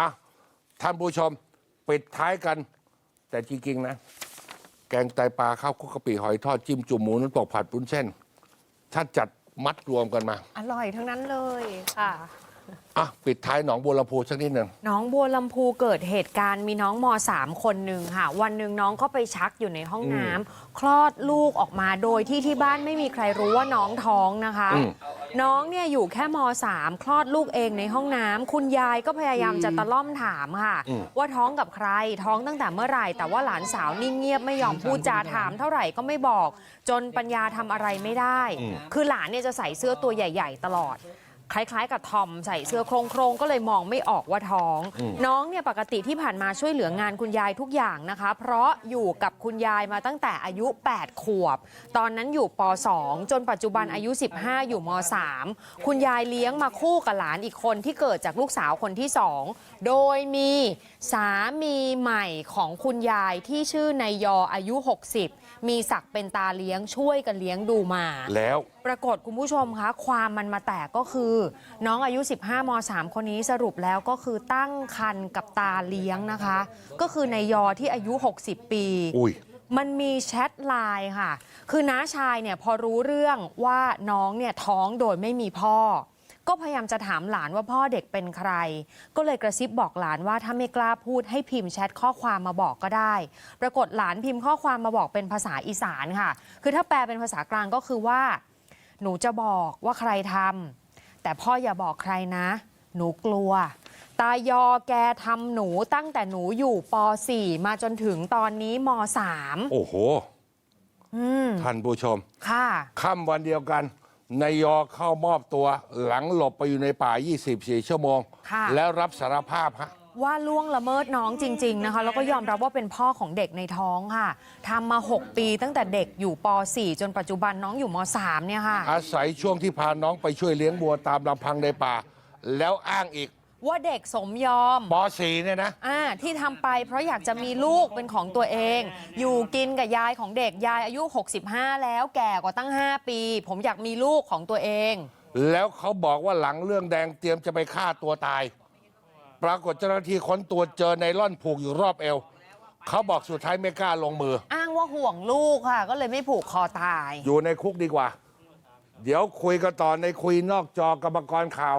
อะท่านผู้ชมปิดท้ายกัน แต่จริงๆนะ แกงไตปลาข้าวคลุกกะปิหอยทอดจิ้มจุ่มหมูน้ำตกผัดปุ้นเส้นถ้าจัดมัดรวมกันมา อร่อยทั้งนั้นเลยค่ะ อะปิดท้ายหนองบัวลำพูสักนิดหนึ่ง น้องบัวลำพูเกิดเหตุการณ์มีน้องม .3 คนหนึ่งค่ะ วันหนึ่งน้องก็ไปชักอยู่ในห้องน้ำคลอดลูกออกมาโดยที่ที่บ้านไม่มีใครรู้ว่าน้องท้องนะคะ อืม น้องเนี่ยอยู่แค่ม .3 คลอดลูกเองในห้องน้ำคุณยายก็พยายามจะตะล่อมถามค่ะ ว่าท้องกับใครท้องตั้งแต่เมื่อไหร่ แต่ว่าหลานสาวนิ่งเงียบไม่ยอมพูดจาถามเท่าไหร่ก็ไม่บอก จนปัญญาทำอะไรไม่ได้ คือหลานเนี่ยจะใส่เสื้อตัวใหญ่ ๆ ตลอด คล้าย ๆ กับทอมใส่เสื้อโครงๆก็เลยมองไม่ออกว่าท้อง น้องเนี่ยปกติที่ผ่านมาช่วยเหลืองานคุณยายทุกอย่างนะคะ เพราะอยู่กับคุณยายมาตั้งแต่อายุ 8 ขวบ ตอนนั้นอยู่ป .2 จนปัจจุบันอายุ 15 อยู่ม .3 คุณยายเลี้ยงมาคู่กับหลานอีกคนที่เกิดจากลูกสาวคนที่สองโดยมี สามีใหม่ของคุณยายที่ชื่อนายยออายุ 60 มีศักดิ์เป็นตาเลี้ยงช่วยกันเลี้ยงดูมา แล้วปรากฏคุณผู้ชมคะความมันมาแตกก็คือ น้องอายุ 15ม3คนนี้สรุปแล้วก็คือตั้งคันกับตาเลี้ยงนะคะ ก็คือนายยอที่อายุ 60 ปี อุ้ยมันมีแชทไลน์ค่ะ คือน้าชายเนี่ยพอรู้เรื่องว่าน้องเนี่ยท้องโดยไม่มีพ่อ ก็พยายามจะถามหลานว่าพ่อเด็กเป็นใคร ก็เลยกระซิบบอกหลานว่าถ้าไม่กล้าพูดให้พิมพ์แชทข้อความมาบอกก็ได้ ปรากฏหลานพิมพ์ข้อความมาบอกเป็นภาษาอีสานค่ะ คือถ้าแปลเป็นภาษากลางก็คือว่า หนูจะบอกว่าใครทำแต่พ่ออย่าบอกใครนะ หนูกลัว ตายอแกทำหนูตั้งแต่หนูอยู่ป .4 มาจนถึงตอนนี้ม .3 โอ้โหท่านผู้ชมค่ะ ค่ำวันเดียวกัน นายยอเข้ามอบตัวหลังหลบไปอยู่ในป่า 24 ชั่วโมง ค่ะ แล้วรับสารภาพฮะ ว่าล่วงละเมิดน้องจริง ๆ นะคะ แล้วก็ยอมรับว่าเป็นพ่อของเด็กในท้องค่ะทำมา 6 ปีตั้งแต่เด็กอยู่ป .4 จนปัจจุบันน้องอยู่ม .3 เนี่ยค่ะ อาศัยช่วงที่พาน้องไปช่วยเลี้ยงวัวตามลำพังในป่า แล้วอ้างอีก ว่าเด็กสมยอมป .4 เนี่ยนะ อ่าที่ทำไปเพราะอยากจะมีลูกเป็นของตัวเอง อยู่กินกับยายของเด็กยายอายุ 65 แล้วแก่กว่าตั้ง 5 ปี ผมอยากมีลูกของตัวเอง แล้วเขาบอกว่าหลังเรื่องแดงเตรียมจะไปฆ่าตัวตาย ปรากฏเจ้าหน้าที่ค้นตัวเจอไนล่อนผูกอยู่รอบเอว เขาบอกสุดท้ายไม่กล้าลงมือ อ้างว่าห่วงลูกค่ะ ก็เลยไม่ผูกคอตาย อยู่ในคุกดีกว่า เดี๋ยวคุยกันต่อในคุยนอกจอกรรมกรข่าว